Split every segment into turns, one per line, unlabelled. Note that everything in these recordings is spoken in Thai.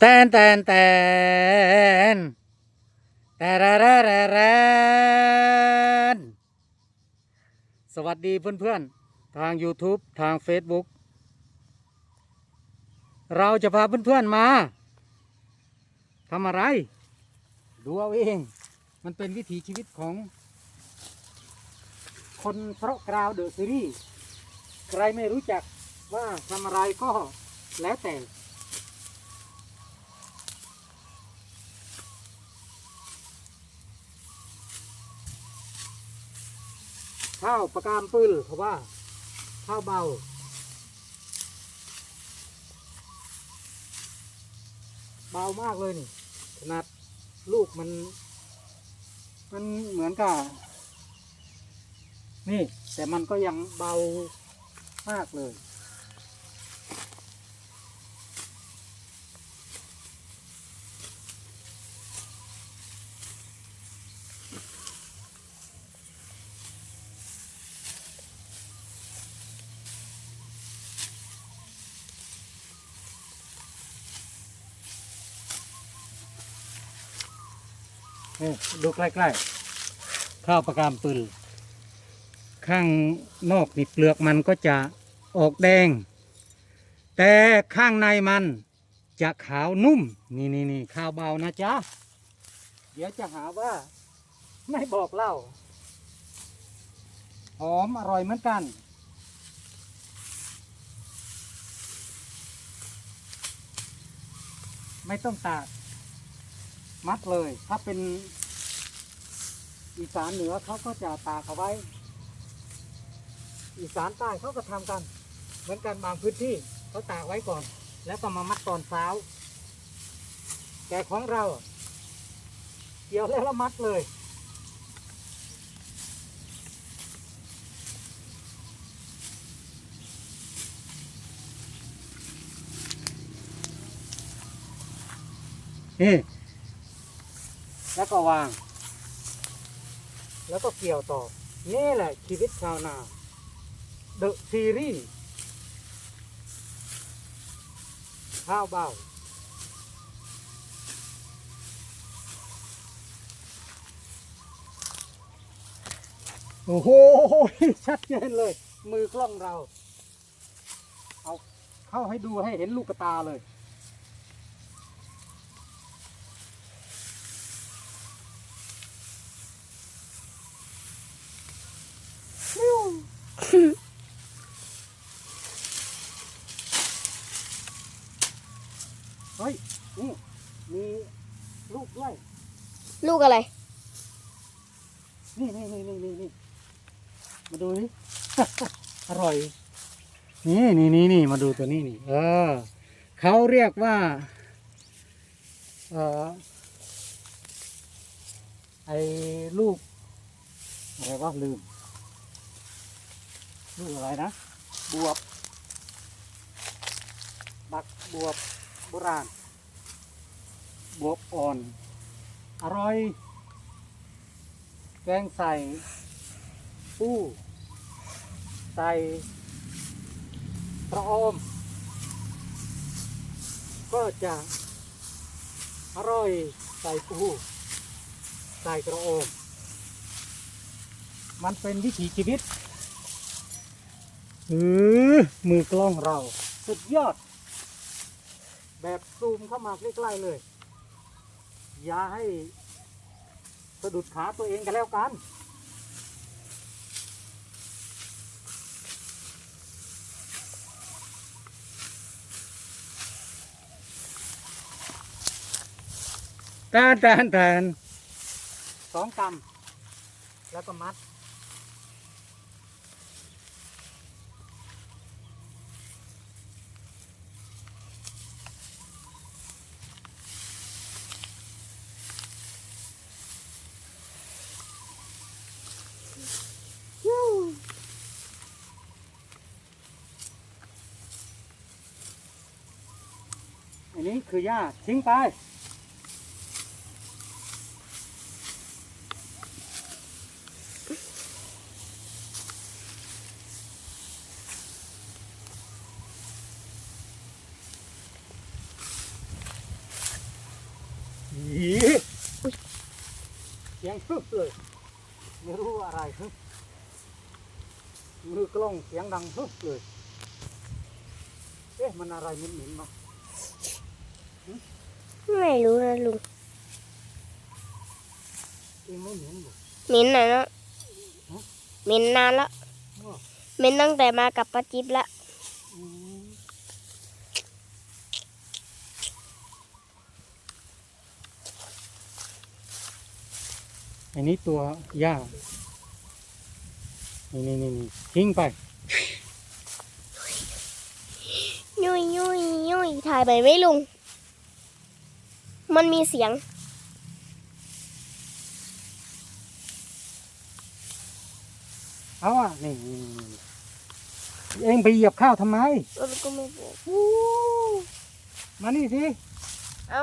แตนแตนแตนแต่ระระระระนสวัสดีเพื่อนๆ ทาง YouTube ทาง Facebook เราจะพาเพื่อนๆมาทำอะไร ดูเอาเอง มันเป็นวิถีชีวิตของ คนเพราะกราวเดอะซีรีส์ใครไม่รู้จักว่าทำอะไรก็แล้วแต่ ข้าวประกามปื้ลเขาว่า ข้าวเบาเบามากเลยนี่ขนาดลูกมัน มันเหมือนกับ นี่ แต่มันก็ยังเบามากเลย นี่ดูใกล้ๆข้าวประกามปืนข้างนอกนี่เปลือกมันก็จะออกแดง แต่ข้างในมันจะขาวนุ่ม นี่นี่นี่ข้าวเบานะจ๊ะ เดี๋ยวจะหาว่า ไม่บอกเล่า หอมอร่อยเหมือนกัน ไม่ต้องตาก มัดเลย ถ้าเป็นอีสานเหนือเขาก็จะตากเอาไว้ อีสานใต้เขาก็ทำกัน เหมือนกันบางพื้นที่เขาตากไว้ก่อน แล้วก็มามัดตอนเช้า แต่ของเราเกี่ยวแล้วมัดเลย นี่ ก็วาง แล้วก็เกี่ยวต่อ นี่แหละชีวิตชาวนาเดอะซีรีส์ข้าวเบาโอ้โห ชัดเจนเลย มือกล้องเรา เอาเข้าให้ดูให้เห็นลูกตาเลย เฮ้ย นี่ มีลูกด้วย
ลูกอะไร
นี่นี่นี่นี่นี่นี่มาดูนี่ อร่อย นี่นี่นี่นี่มาดูตัวนี้นี่ เออ เขาเรียกว่า เออไอ้ลูกอะไรวะลืม ลูกอะไรนะ บวบ บักบวบโบราณ บวบอ่อน อร่อย แกงใส่ปูใส่พระอม ก็จะอร่อยใส่ปูใส่กระโอม มันเป็นวิถีชีวิต เออมือกล้องเรา สุดยอด แบบซูมเข้ามาใกล้ๆเลย อย่าให้สะดุดขาตัวเองกันแล้วกันแตนแตนแตนสองกำแล้วก็มัด อันนี้คือหญ้าทิ้งไปนอีเสียงฟึบเลย ไม่รู้อะไรฮึมือกล้องเสียงดังฮึบเลย เอ๊ะ มันอะไรเหม็นๆมา
ไม่รู้นะลุง
เองไม่เหม็นหรอก
เหม็นหน่อยเนาะ
ฮะ
เหม็นนานแล้ว
อ้อ
เหม็นตั้งแต่มากับป้าจิ๊บละ
อืมอันนี้ตัวย่านี่นี่นี่นี่ทิ้งไป
ยุยยุยยุยถ่ายไปไหม่ลุง มันมีเสียง
เอาอะนี่นี่นี่นี่เองไปเหยียบข้าวทำไม
มันก็ไม่บอก
มานี่สิ
เอา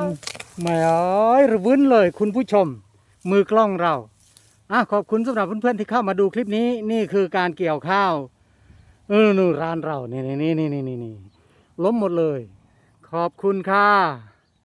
ไม่เอ้ยระวินเลยคุณผู้ชม มือกล้องเราอะขอบคุณสำหรับเพื่อนๆที่เข้ามาดูคลิปนี้นี่คือการเกี่ยวข้าวเออนู่นร้านเรานี่นี่นี่นี่นี่นี่ล้มหมดเลย ขอบคุณค่ะ